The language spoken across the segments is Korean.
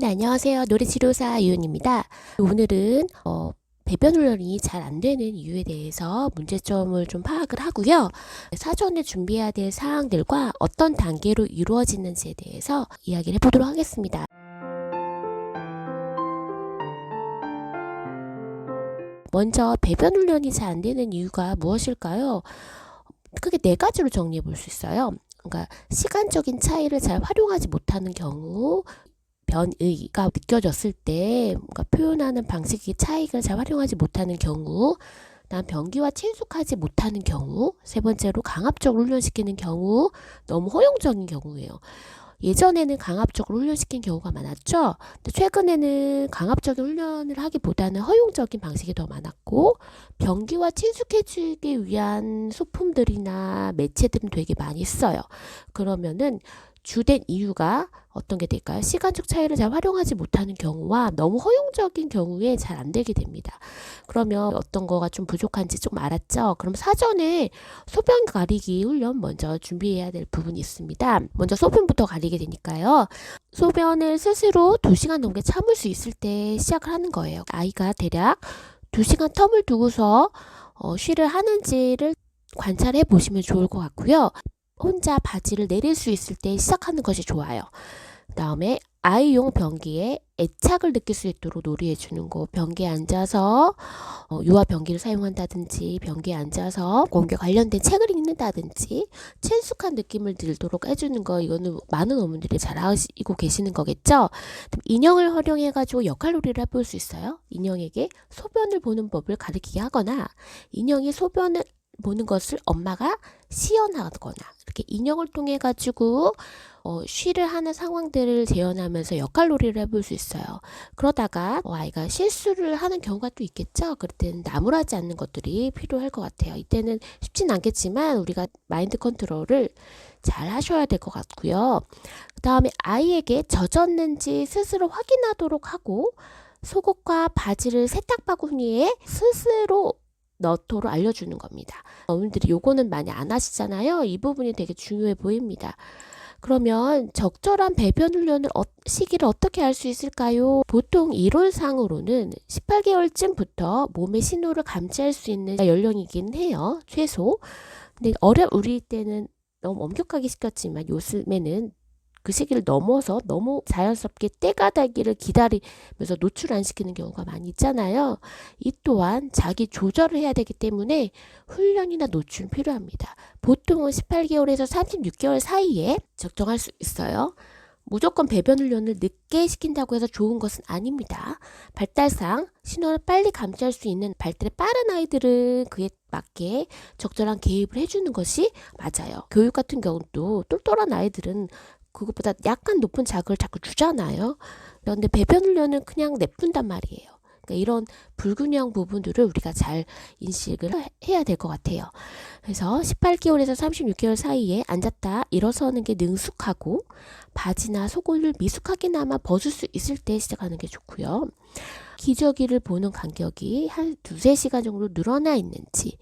네, 안녕하세요. 노래치료사 유은입니다. 오늘은 어, 배변 훈련이 잘 안 되는 이유에 대해서 문제점을 좀 파악을 하고요. 사전에 준비해야 될 사항들과 어떤 단계로 이루어지는지에 대해서 이야기를 해보도록 하겠습니다. 먼저 배변 훈련이 잘 안 되는 이유가 무엇일까요? 크게 네 가지로 정리해 볼 수 있어요. 그러니까 시간적인 차이를 잘 활용하지 못하는 경우, 변의가 느껴졌을 때 뭔가 표현하는 방식의 차이를 잘 활용하지 못하는 경우, 다음 변기와 친숙하지 못하는 경우, 세 번째로 강압적으로 훈련시키는 경우, 너무 허용적인 경우예요. 예전에는 강압적으로 훈련시킨 경우가 많았죠. 근데 최근에는 강압적인 훈련을 하기보다는 허용적인 방식이 더 많았고 변기와 친숙해지기 위한 소품들이나 매체들은 되게 많이 써요. 그러면은 주된 이유가 어떤 게 될까요? 시간적 차이를 잘 활용하지 못하는 경우와 너무 허용적인 경우에 잘 안 되게 됩니다. 그러면 어떤 거가 좀 부족한지 좀 알았죠? 그럼 사전에 소변 가리기 훈련 먼저 준비해야 될 부분이 있습니다. 먼저 소변부터 가리게 되니까요. 소변을 스스로 2시간 넘게 참을 수 있을 때 시작을 하는 거예요. 아이가 대략 2시간 텀을 두고서 어, 쉬를 하는지를 관찰해 보시면 좋을 것 같고요. 혼자 바지를 내릴 수 있을 때 시작하는 것이 좋아요. 그 다음에 아이용 변기에 애착을 느낄 수 있도록 놀이해 주는 거. 변기에 앉아서 어, 유아 변기를 사용한다든지 변기에 앉아서 공개 관련된 책을 읽는다든지 친숙한 느낌을 들도록 해주는 거. 이거는 많은 어머니들이 잘 아시고 계시는 거겠죠. 인형을 활용해 가지고 역할 놀이를 해볼 수 있어요. 인형에게 소변을 보는 법을 가르치게 하거나 인형이 소변을 보는 것을 엄마가 시연하거나 이렇게 인형을 통해 가지고 어, 쉬를 하는 상황들을 재현하면서 역할놀이를 해볼 수 있어요. 그러다가 어, 아이가 실수를 하는 경우가 또 있겠죠. 그럴 때는 나무라지 않는 것들이 필요할 것 같아요. 이때는 쉽진 않겠지만 우리가 마인드 컨트롤을 잘 하셔야 될 것 같고요. 그 다음에 아이에게 젖었는지 스스로 확인하도록 하고 속옷과 바지를 세탁 바구니에 스스로 넣도록 알려주는 겁니다. 어머니들이 요거는 많이 안 하시잖아요. 이 부분이 되게 중요해 보입니다. 그러면 적절한 배변 훈련을 어, 시기를 어떻게 알 수 있을까요? 보통 이론상으로는 18개월쯤부터 몸의 신호를 감지할 수 있는 연령이긴 해요. 최소. 근데 어려 우리 때는 너무 엄격하게 시켰지만 요즘에는 그 시기를 넘어서 너무 자연스럽게 때가 되기를 기다리면서 노출 안 시키는 경우가 많이 있잖아요. 이 또한 자기 조절을 해야 되기 때문에 훈련이나 노출은 필요합니다. 보통은 18개월에서 36개월 사이에 적정할 수 있어요. 무조건 배변 훈련을 늦게 시킨다고 해서 좋은 것은 아닙니다. 발달상 신호를 빨리 감지할 수 있는 발달이 빠른 아이들은 그에 맞게 적절한 개입을 해주는 것이 맞아요. 교육 같은 경우도 똘똘한 아이들은 그것보다 약간 높은 자극을 자꾸 주잖아요. 그런데 배변 훈련은 그냥 내푼단 말이에요. 그러니까 이런 불균형 부분들을 우리가 잘 인식을 해야 될 것 같아요. 그래서 18개월에서 36개월 사이에 앉았다 일어서는 게 능숙하고 바지나 속옷을 미숙하게나마 벗을 수 있을 때 시작하는 게 좋고요. 기저귀를 보는 간격이 한 두세 시간 정도 늘어나 있는지,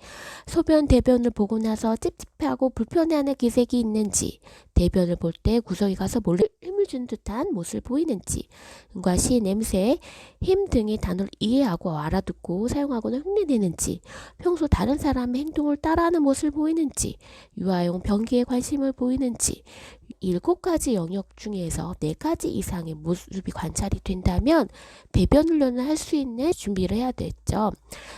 소변, 대변을 보고 나서 찝찝하고 불편해하는 기색이 있는지, 대변을 볼 때 구석에 가서 몰래 힘을 준 듯한 모습을 보이는지, 음과 시, 냄새, 힘 등의 단어를 이해하고 알아듣고 사용하거나 흉내내는지, 평소 다른 사람의 행동을 따라하는 모습을 보이는지, 유아용 변기에 관심을 보이는지, 일곱 가지 영역 중에서 네 가지 이상의 모습이 관찰이 된다면 배변 훈련을 할 수 있는 준비를 해야 되죠.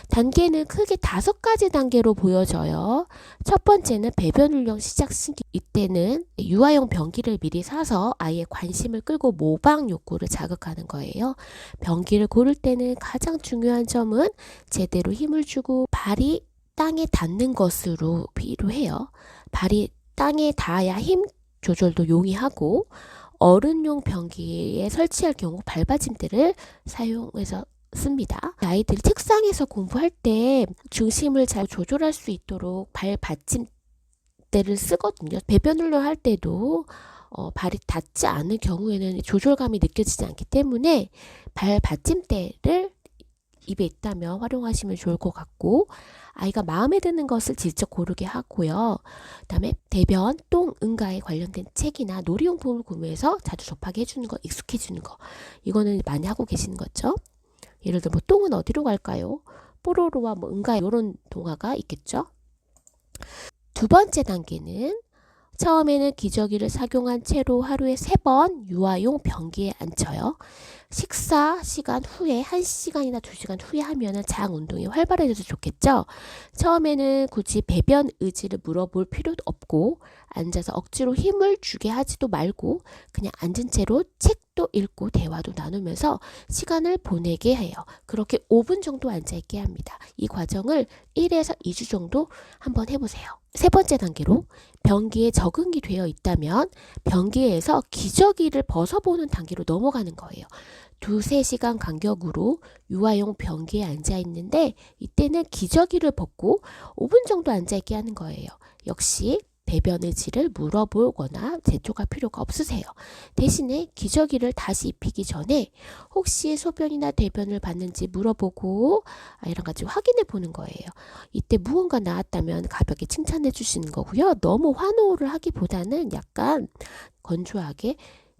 단계는 크게 다섯 가지 단계로 보여져요. 첫 번째는 배변 훈련 시작 시기. 이때는 유아용 변기를 미리 사서 아이의 관심을 끌고 모방 욕구를 자극하는 거예요. 변기를 고를 때는 가장 중요한 점은 제대로 힘을 주고 발이 땅에 닿는 것으로 필요해요. 발이 땅에 닿아야 힘 조절도 용이하고 어른용 변기에 설치할 경우 발받침대를 사용해서 씁니다. 아이들이 책상에서 공부할 때 중심을 잘 조절할 수 있도록 발받침대를 쓰거든요. 배변 훈련할 때도 어, 발이 닿지 않을 경우에는 조절감이 느껴지지 않기 때문에 발 받침대를 입에 있다면 활용하시면 좋을 것 같고 아이가 마음에 드는 것을 직접 고르게 하고요. 그다음에 대변, 똥, 응가에 관련된 책이나 놀이용품을 구매해서 자주 접하게 해주는 거, 익숙해주는 거 이거는 많이 하고 계시는 거죠. 예를 들어 뭐 똥은 어디로 갈까요? 뽀로로와 뭐 응가 이런 동화가 있겠죠. 두 번째 단계는 처음에는 기저귀를 착용한 채로 하루에 세 번 유아용 변기에 앉혀요. 식사 시간 후에 1시간이나 2시간 후에 하면은 장 운동이 활발해져서 좋겠죠. 처음에는 굳이 배변 의지를 물어볼 필요도 없고 앉아서 억지로 힘을 주게 하지도 말고 그냥 앉은 채로 책도 읽고 대화도 나누면서 시간을 보내게 해요. 그렇게 5분 정도 앉아 있게 합니다. 이 과정을 1에서 2주 정도 한번 해보세요. 세 번째 단계로 변기에 적응이 되어 있다면 변기에서 기저귀를 벗어보는 단계로 넘어가는 거예요. 두세 시간 간격으로 유아용 변기에 앉아 있는데 이때는 기저귀를 벗고 5분 정도 앉아 있게 하는 거예요. 역시 배변 의지를 물어보거나 재촉할 필요가 없으세요. 대신에 기저귀를 다시 입히기 전에 혹시 소변이나 대변을 봤는지 물어보고 아이랑 같이 확인해 보는 거예요. 이때 무언가 나왔다면 가볍게 칭찬해 주시는 거고요. 너무 환호를 하기보다는 약간 건조하게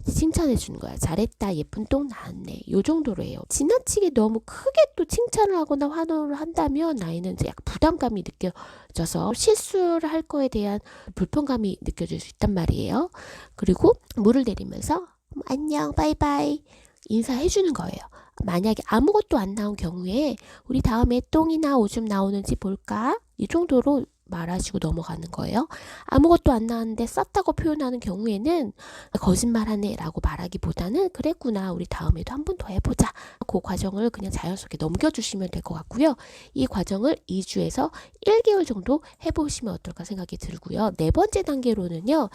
칭찬해 주는 거야. 잘했다. 예쁜 똥 나왔네. 요 정도로 해요. 지나치게 너무 크게 또 칭찬을 하거나 환호를 한다면 아이는 이제 약간 부담감이 느껴져서 실수를 할 거에 대한 불편감이 느껴질 수 있단 말이에요. 그리고 물을 내리면서 안녕, 바이바이 인사해 주는 거예요. 만약에 아무것도 안 나온 경우에 우리 다음에 똥이나 오줌 나오는지 볼까? 이 정도로 말하시고 넘어가는 거예요. 아무것도 안 나왔는데 쌌다고 표현하는 경우에는 거짓말하네 라고 말하기보다는 그랬구나 우리 다음에도 한 번 더 해보자 그 과정을 그냥 자연스럽게 넘겨주시면 될 것 같고요. 이 과정을 2주에서 1개월 정도 해보시면 어떨까 생각이 들고요. 네 번째 단계로는요.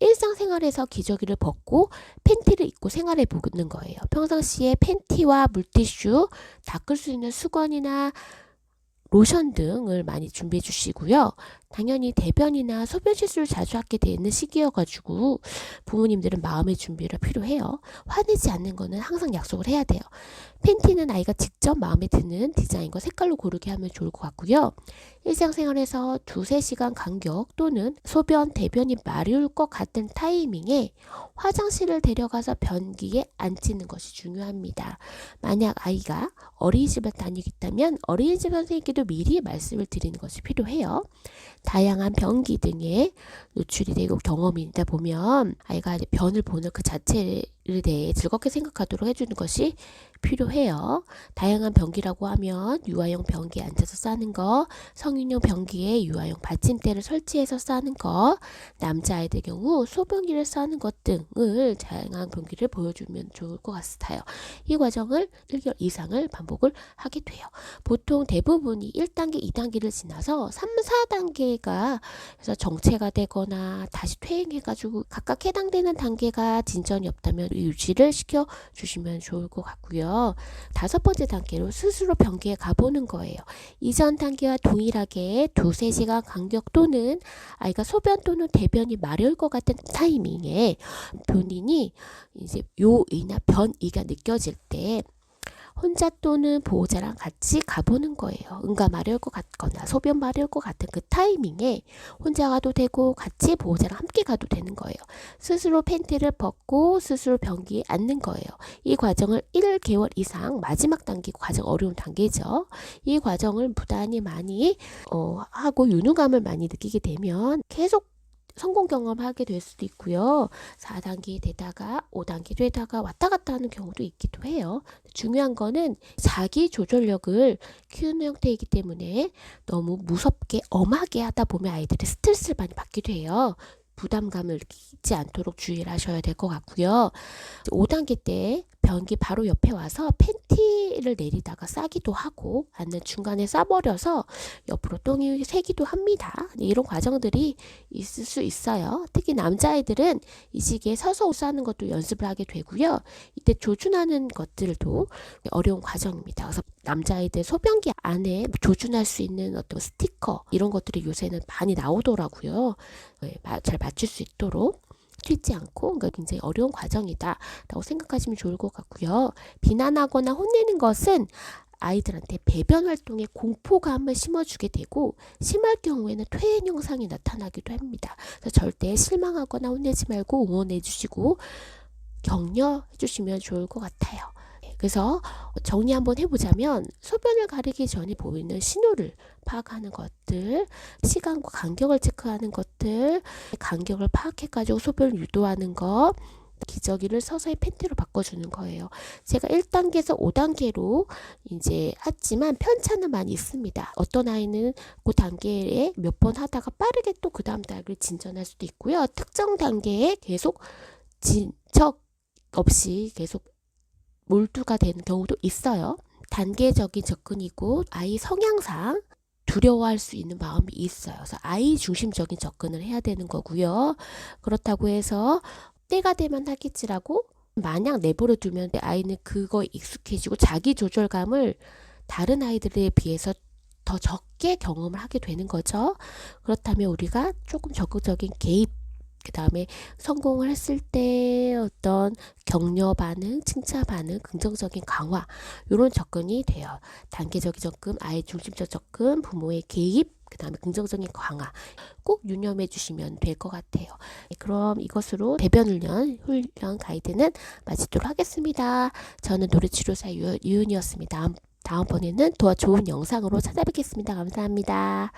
일상생활에서 기저귀를 벗고 팬티를 입고 생활해 보는 거예요. 평상시에 팬티와 물티슈, 닦을 수 있는 수건이나 로션 등을 많이 준비해 주시고요. 당연히 대변이나 소변 실수를 자주 하게 되는 시기여가지고 부모님들은 마음의 준비가 필요해요. 화내지 않는 거는 항상 약속을 해야 돼요. 팬티는 아이가 직접 마음에 드는 디자인과 색깔로 고르게 하면 좋을 것 같고요. 일상생활에서 두세 시간 간격 또는 소변, 대변이 마려울 것 같은 타이밍에 화장실을 데려가서 변기에 앉히는 것이 중요합니다. 만약 아이가 어린이집을 다니겠다면 어린이집 선생님께도 미리 말씀을 드리는 것이 필요해요. 다양한 변기 등에 노출이 되고 경험이 있다 보면 아이가 변을 보는 그 자체를 대해 즐겁게 생각하도록 해주는 것이 필요해요. 다양한 변기라고 하면 유아용 변기에 앉아서 싸는 거, 성인용 변기에 유아용 받침대를 설치해서 싸는 거, 남자아이들 경우 소변기를 싸는 것 등을 다양한 변기를 보여주면 좋을 것 같아요. 이 과정을 1개월 이상을 반복을 하게 돼요. 보통 대부분이 1단계, 2단계를 지나서 3, 4단계가 그래서 정체가 되거나 다시 퇴행해가지고 각각 해당되는 단계가 진전이 없다면 유지를 시켜 주시면 좋을 것 같고요. 다섯 번째 단계로 스스로 변기에 가보는 거예요. 이전 단계와 동일하게 두세 시간 간격 또는 아이가 소변 또는 대변이 마려울 것 같은 타이밍에 본인이 이제 요이나 변이가 느껴질 때 혼자 또는 보호자랑 같이 가보는 거예요. 응가 마려울 것 같거나 소변 마려울 것 같은 그 타이밍에 혼자 가도 되고 같이 보호자랑 함께 가도 되는 거예요. 스스로 팬티를 벗고 스스로 변기에 앉는 거예요. 이 과정을 1개월 이상 마지막 단계 과정 어려운 단계죠. 이 과정을 부단히 많이 어, 하고 유능감을 많이 느끼게 되면 계속 성공 경험하게 될 수도 있고요. 4단계 되다가 5단계 되다가 왔다 갔다 하는 경우도 있기도 해요. 중요한 거는 자기 조절력을 키우는 형태이기 때문에 너무 무섭게 엄하게 하다 보면 아이들이 스트레스를 많이 받기도 해요. 부담감을 느끼지 않도록 주의를 하셔야 될 것 같고요. 5단계 때 변기 바로 옆에 와서 팬티를 내리다가 싸기도 하고 아니면 중간에 싸버려서 옆으로 똥이 새기도 합니다. 이런 과정들이 있을 수 있어요. 특히 남자아이들은 이 시기에 서서 옷 싸는 것도 연습을 하게 되고요. 이때 조준하는 것들도 어려운 과정입니다. 그래서 남자아이들 소변기 안에 조준할 수 있는 어떤 스티커 이런 것들이 요새는 많이 나오더라고요. 네, 잘 맞출 수 있도록. 튀지 않고 그러니까 굉장히 어려운 과정이다라고 생각하시면 좋을 것 같고요. 비난하거나 혼내는 것은 아이들한테 배변 활동에 공포감을 심어주게 되고 심할 경우에는 퇴행 현상이 나타나기도 합니다. 그래서 절대 실망하거나 혼내지 말고 응원해 주시고 격려해 주시면 좋을 것 같아요. 네, 그래서 정리 한번 해보자면 소변을 가리기 전에 보이는 신호를 파악하는 것들, 시간과 간격을 체크하는 것들, 간격을 파악해가지고 소변을 유도하는 것, 기저귀를 서서히 팬티로 바꿔주는 거예요. 제가 1단계에서 5단계로 이제 했지만 편차는 많이 있습니다. 어떤 아이는 그 단계에 몇 번 하다가 빠르게 또 그 다음 단계를 진전할 수도 있고요. 특정 단계에 계속 진척 없이 계속 몰두가 되는 경우도 있어요. 단계적인 접근이고 아이 성향상 두려워할 수 있는 마음이 있어요. 그래서 아이 중심적인 접근을 해야 되는 거고요. 그렇다고 해서 때가 되면 하겠지라고 마냥 내버려 두면 아이는 그거에 익숙해지고 자기 조절감을 다른 아이들에 비해서 더 적게 경험을 하게 되는 거죠. 그렇다면 우리가 조금 적극적인 개입, 그 다음에 성공을 했을 때 어떤 격려 반응, 칭찬 반응, 긍정적인 강화, 이런 접근이 돼요. 단계적인 접근, 아이 중심적 접근, 부모의 개입, 그 다음에 긍정적인 강화 꼭 유념해 주시면 될 것 같아요. 네, 그럼 이것으로 배변 훈련, 훈련 가이드는 마치도록 하겠습니다. 저는 노래치료사 유, 유은이었습니다. 다음, 다음번에는 더 좋은 영상으로 찾아뵙겠습니다. 감사합니다.